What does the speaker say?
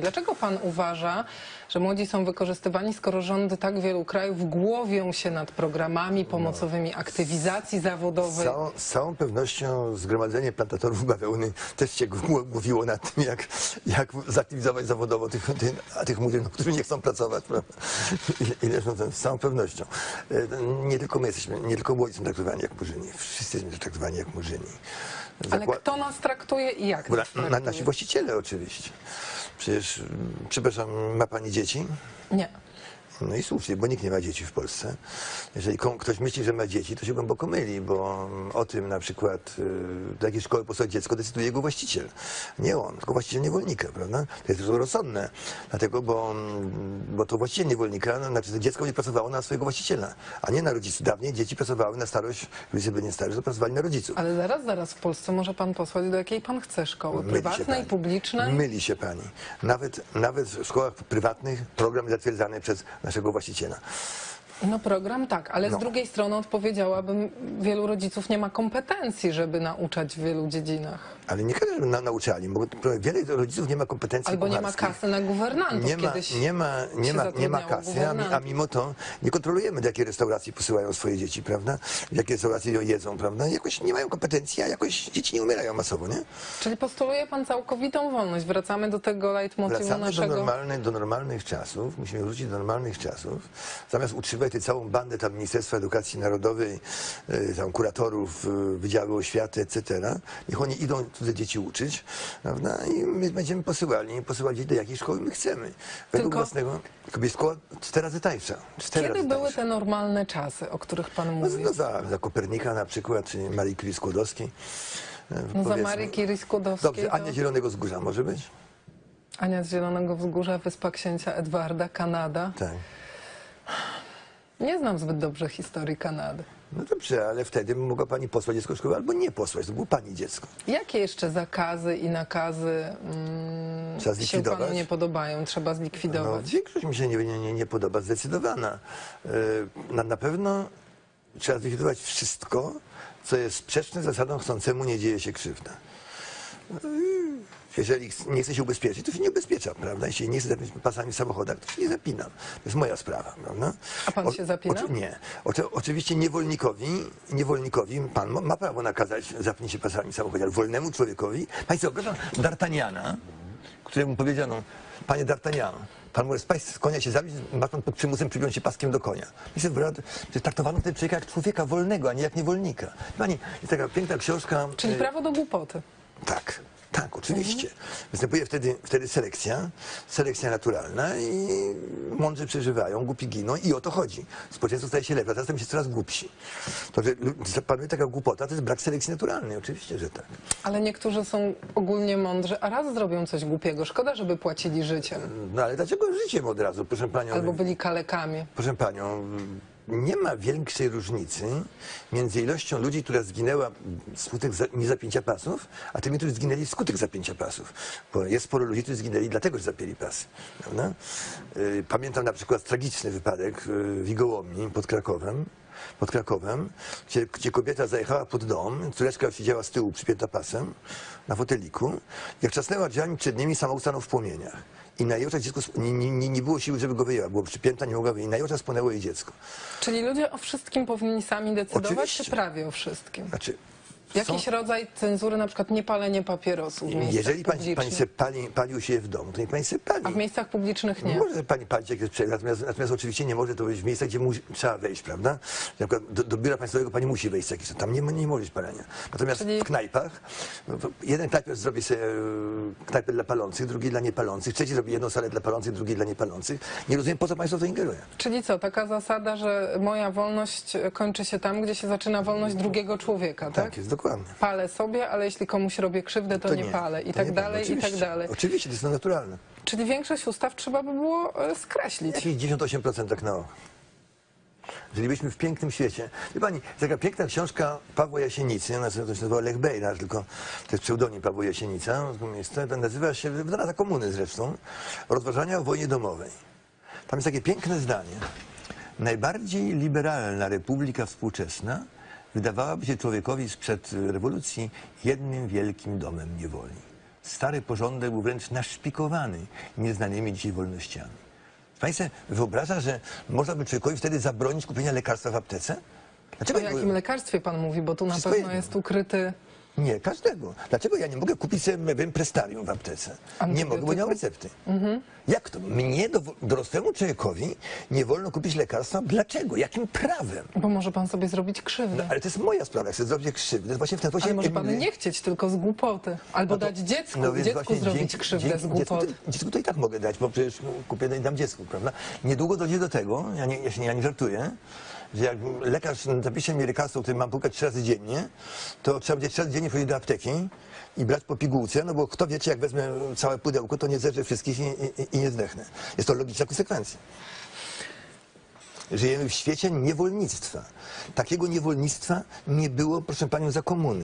Dlaczego pan uważa, że młodzi są wykorzystywani, skoro rządy tak wielu krajów głowią się nad programami pomocowymi aktywizacji Z zawodowej? całą, z całą pewnością Zgromadzenie Plantatorów Bawełny też się gł- mówiło nad tym, jak, jak zaktywizować zawodowo tych, tych, a tych młodych, którzy nie chcą pracować. Prawda? No to z całą pewnością. E, Nie tylko my jesteśmy, nie tylko młodzi są traktowani jak murzyni. Wszyscy jesteśmy traktowani jak murzyni. Ale kto nas traktuje i jak nas na, na, traktuje? nasi właściciele oczywiście. Przecież, mm, przepraszam, ma pani dzieci? Nie. No i słusznie, bo nikt nie ma dzieci w Polsce. Jeżeli ktoś myśli, że ma dzieci, to się głęboko myli, bo o tym na przykład y, do jakiej szkoły posłać dziecko decyduje jego właściciel. Nie on, tylko właściciel niewolnika, prawda? To jest zresztą rozsądne, dlatego, bo, mm, bo to właściciel niewolnika, no, znaczy to dziecko nie pracowało na swojego właściciela, a nie na rodziców. Dawniej dzieci pracowały na starość, byli nie starzy, to pracowali na rodziców. Ale zaraz, zaraz w Polsce może pan posłać do jakiej pan chce szkoły. Myli Prywatnej, publicznej? Myli się pani. Nawet, nawet w szkołach prywatnych program jest zatwierdzany przez naszego właściciela. No program tak, ale No. z drugiej strony odpowiedziałabym, wielu rodziców nie ma kompetencji, żeby nauczać w wielu dziedzinach. Ale nie każdy żeby na, nauczali, bo wiele rodziców nie ma kompetencji Albo nie ma kasy na guwernantów. Nie ma, Kiedyś nie ma, nie ma, nie ma kasy, a, a mimo to nie kontrolujemy, do jakiej restauracji posyłają swoje dzieci, prawda? W jakiej restauracji jedzą, prawda? Jakoś nie mają kompetencji, a jakoś dzieci nie umierają masowo, nie? Czyli postuluje pan całkowitą wolność. Wracamy do tego leitmotivu Wracamy do, naszego... normalnej, do normalnych czasów, musimy wrócić do normalnych czasów, zamiast tę całą bandę tam Ministerstwa Edukacji Narodowej, y, tam kuratorów, y, Wydziały Oświaty, etc. Niech oni idą cudze dzieci uczyć, prawda? I my będziemy posyłali, posyłać dzieci do jakiej szkoły my chcemy. Według Tylko- własnego, jest szkoła cztery razy tańsza. Cztery Kiedy razy były tańsza. te normalne czasy, o których pan No, mówi? no za, za Kopernika na przykład, czy Marii Curie Skłodowskiej. y, No za. Marii Curie Skłodowskiej Dobrze, to Ania Zielonego Wzgórza może być? Ania z Zielonego Wzgórza, Wyspa Księcia Edwarda, Kanada. Tak. Nie znam zbyt dobrze historii Kanady. No dobrze, ale wtedy mogła pani posłać dziecko do szkoły albo nie posłać, to było pani dziecko. Jakie jeszcze zakazy i nakazy mm, Trzeba się zlikwidować? panu nie podobają? Trzeba No, zlikwidować. większość mi się nie, nie, nie, nie podoba, zdecydowana. Yy, Na, na pewno trzeba zlikwidować wszystko, co jest sprzeczne z zasadą chcącemu nie dzieje się krzywda. Jeżeli nie chce się ubezpieczyć, to się nie ubezpiecza, prawda? Jeśli nie chce zapiąć pasami w samochodach, to się nie zapinam. To jest moja sprawa, prawda? A pan się zapina? nie. Oczy, oczywiście niewolnikowi, niewolnikowi pan ma, ma prawo nakazać zapnij się pasami w samochodzie, ale wolnemu człowiekowi... Państwo, proszę D'Artagnana, któremu powiedziano, panie D'Artagnan, pan może spaść z konia się zabić, ma pan pod przymusem przypiąć się paskiem do konia. Myślę, że że traktowano wtedy człowieka jak człowieka wolnego, a nie jak niewolnika. Pani, jest taka piękna książka... Czyli e, prawo do głupoty. Tak, tak, oczywiście. Występuje wtedy, wtedy selekcja, selekcja naturalna i mądrzy przeżywają, głupi giną i o to chodzi. Społeczeństwo staje się lepsze, a teraz stamy się coraz głupsi. To, że lu- panuje taka głupota, to jest brak selekcji naturalnej, oczywiście, że tak. Ale niektórzy są ogólnie mądrzy, a raz zrobią coś głupiego. Szkoda, żeby płacili życiem. No ale dlaczego życiem od razu, proszę panią? Albo byli kalekami. Proszę panią, nie ma większej różnicy między ilością ludzi, która zginęła wskutek za- niezapięcia pasów, a tymi, którzy zginęli wskutek zapięcia pasów. Bo jest sporo ludzi, którzy zginęli dlatego, że zapięli pasy. Prawda? Y, Pamiętam na przykład tragiczny wypadek y, w Wigołomni pod Krakowem, pod Krakowem, gdzie, gdzie kobieta zajechała pod dom, córeczka siedziała z tyłu przypięta pasem na foteliku. Jak trzasnęła drzwiami przed nimi, samochód stanął w płomieniach. I na jej oczach dziecko, nie, nie, nie było siły, żeby go wyjęła. Było przypięta, nie mogła wyjść. I na jej oczach spłonęło jej dziecko. Czyli ludzie o wszystkim powinni sami decydować, Oczywiście. czy prawie o wszystkim? Znaczy, Jakiś rodzaj cenzury, na przykład niepalenie papierosów w miejscach jeżeli pani, pani publicznych. se pali, palił się w domu, to niech pani se pali. A w miejscach publicznych nie. Może pani palić jak jest przejazd, natomiast, natomiast oczywiście nie może to być w miejscach, gdzie musi, trzeba wejść, prawda? Na przykład do, do biura państwowego pani musi wejść jakiś, tam nie, nie może być palenia. Natomiast Czyli- w knajpach, no, to jeden knajpiarz zrobi sobie e, knajpę dla palących, drugi dla niepalących, trzeci zrobi jedną salę dla palących, drugi dla niepalących. Nie rozumiem, po co państwo w to ingeruje. Czyli co, taka zasada, że moja wolność kończy się tam, gdzie się zaczyna wolność drugiego człowieka, tak? Tak, jest dokładnie. Palę sobie, ale jeśli komuś robię krzywdę, to, nie, palę i to tak palę, dalej, i tak dalej. Oczywiście, to jest to naturalne. Czyli większość ustaw trzeba by było e, skreślić. Jakieś 98% tak na oko. Żylibyśmy w pięknym świecie. Wie pani, taka piękna książka Pawła Jasienicy, ona się to nazywa Lech Bejrarz, tylko to jest pseudonim Pawła Jasienica, miejsca. To nazywa się, wydana za komuny zresztą, Rozważania o wojnie domowej. Tam jest takie piękne zdanie. Najbardziej liberalna republika współczesna wydawałaby się człowiekowi sprzed rewolucji jednym wielkim domem niewoli. stary porządek był wręcz naszpikowany nieznanymi dzisiaj wolnościami. Sobie wyobraża, że można by człowiekowi wtedy zabronić kupienia lekarstwa w aptece? Dlaczego O jakim lekarstwie pan mówi? Bo tu na Wszystko pewno jest ukryty... Nie, każdego. Dlaczego ja nie mogę kupić sobie wiem, prestarium w aptece? Nie mogę, bo nie mam recepty. Jak to? Mnie, do, dorosłemu człowiekowi, nie wolno kupić lekarstwa? Dlaczego? Jakim prawem? Bo może pan sobie zrobić krzywdę. Ale to jest moja sprawa, jak chcę zrobić krzywdę. To jest właśnie w ten sposób Ale może pan nie chcieć, tylko z głupoty. Albo No to- dać dziecku, no więc dziecku właśnie zrobić dzięki- krzywdę dzięki z dziecku głupoty. to, dziecku to i tak mogę dać, bo przecież kupię i dam dziecku, prawda? Niedługo dojdzie do tego, ja nie, ja się, ja nie żartuję, że jak lekarz zapisze mi lekarstwo, które mam płukać trzy razy dziennie, to trzeba będzie trzy razy dziennie chodzić do apteki i brać po pigułce, no bo kto wie, czy jak wezmę całe pudełko, to nie zerzę wszystkich i, i, i nie zdechnę. Jest to logiczna konsekwencja. Żyjemy w świecie niewolnictwa. Takiego niewolnictwa nie było, proszę panią, za komuny.